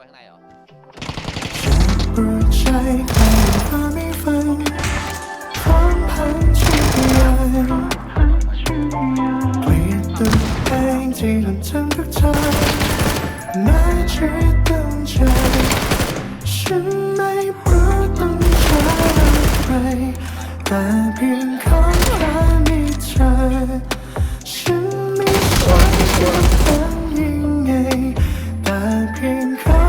ไปข้างในเหรอปลุกใจใครก็ไม่ฟังพร้อมพันชีวิตเปลี่ยนตัวเองที่หล่นทำกับเธอแม้ชีวิตต้องเจอฉันไม่รู้ต้องเจออะไรแต่เพียงขอแค่มีเธอฉันไม่สนจะเป็นยังไงแต่เพียงขอ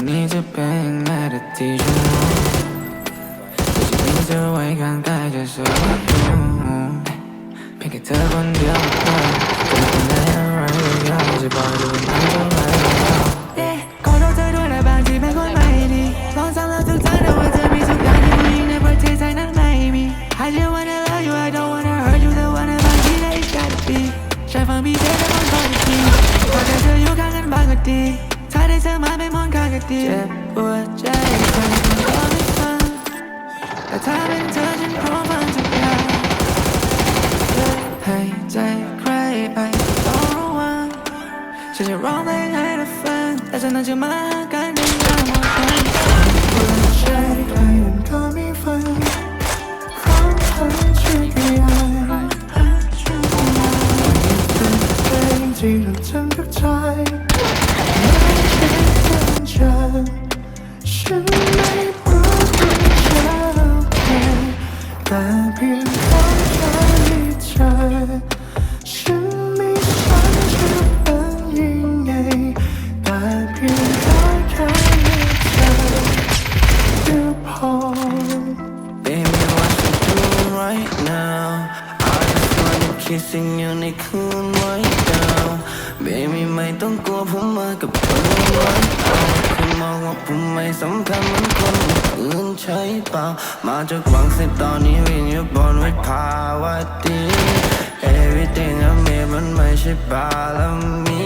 ว่าพรุ่งนี้จะเป็นแม้แต่ที่ฉันรู้แต่จะมีเธอไว้ข้างกาย เจ็บปวดใจครก็ไม่ฟังแต่ถ้าเป็นเธอฉันพร้อมฟังทุกอย่างให้ใจใครไปต้องระวังฉันจะร้องเพลงให้เธอฟังแต่ฉันนั้นจะมากันในยามหมดวันใจใครมันก็ไม่ฟังพร้อมพันชีวิตเป็นที่เราทำกับใจ kissing you ในคืนไว้ดาว Baby ไม่ต้องกลัวผมมากับคนไว้เอาคุณมองว่าผมไม่สำคัญเหมือนคนอื่นใช่เปล่า มาจากหวังสิตอนนี้วิ่งอยู่บนวิภาวดี Everything I made มันไม่ใช่บาลมี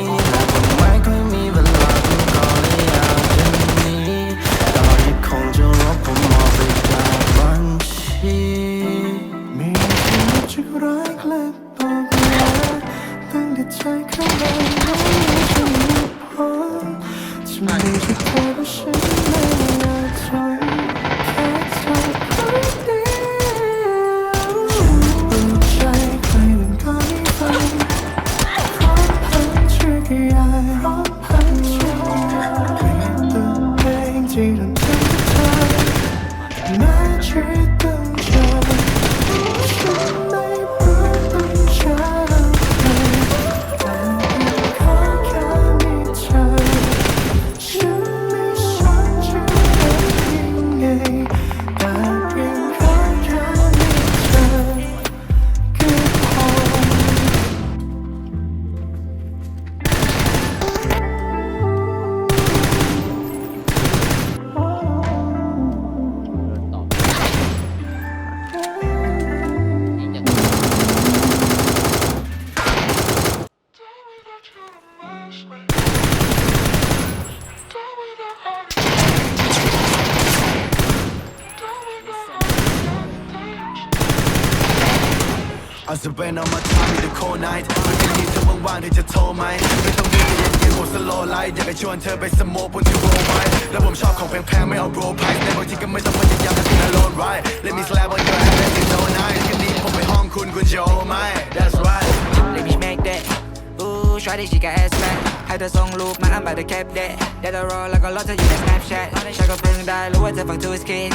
และบอกว่าตั้งแต่ใจเข้ามาแล้วฉันไม่พอจะไม่ใช่เธอเพราะฉันไม่อยากทนแเอาสเปนเอามาทำในโคไนท์ไม่ได้มีเธอว่างๆที่จะโทรไหมไม่ต้องรีบจะเย็นๆโหสโลไลท์อยากจะชวนเธอไปสโมกบนที่โรไวแล้วผมชอบของแพงๆไม่เอาโรไพรส์ในบางทีก็ไม่ต้องพยายามจะกินอโลนไร Let me slap on your head and you know nice คืนนี้ผมไปห้องคุณคุณจะโอไหม That's right Let me make that. Ooh, shawty, she got ass fat. ให้เธอส่งรูปมาอันบัตรแคปเดะเดี๋ยวจะรอแล้วก็รอเธออยู่ใน Snapchat ฉันก็เพิ่งได้รู้ว่าเธอฟังทูสกิน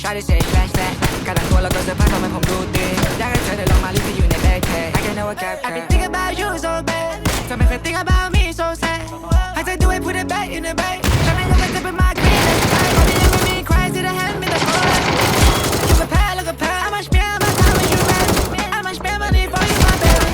Shawty say flash that การแต่งตัวแล้วก็เสื้อผ้าทำให้ผมดูดีอยากให้เธอได้ลองมาลิฟต์อยู่ใน backpack I can know what cap I've been thinking about you so bad เธอไม่เคย think about me so sad ให้เธอดูให้ put it back in the bag ฉันไม่รู้ว่าจะเป็น my queen next time วันนี้ยังไม่มีใครที่จะ hand me the phone อยู่กับแพ้แล้วก็แพ้ I must spend my time with you man I must spend money for you my baby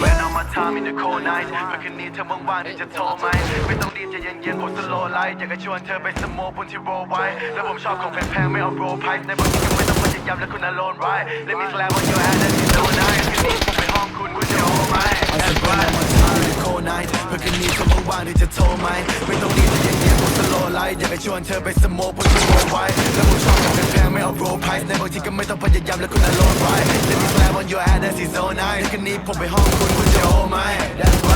เว้นเอามาทำ in the cold night เมื่อคืนนี้เธอว่างๆที่จะโทรไหมไม่ต้องรีบจะเย็นๆผมสโลไลท์อยากจะชวนเธอไปสโมกบนที่โรไวแล้วผมชอบของแพงๆไม่เอาโรไพรส์ในบางทีก็ไม่ต้องพยา ยามและคุณอโลนไร Let me slap on your hand and you know nice คืนนี้ผมไปห้องคุณคุณจะโอไหม That's right มาทำ in the cold night เมื่อคืนนี้เธอว่างๆที่จะโทรไหมไม่ต้องรีบจะเย็นๆผมสโลไลท์อยากจะชวนเธอไปสโมกบนที่โรไวแล้วผมชอบของแพงๆไม่เอา roll price ในบางทีก็ไม่ต้องพยายามแล้วคุณอารมณ์ไว้ Let me slap on your ass that's his own night คืนนี้ผมไปห้องคุณคุณจะโอ้ไหม That's right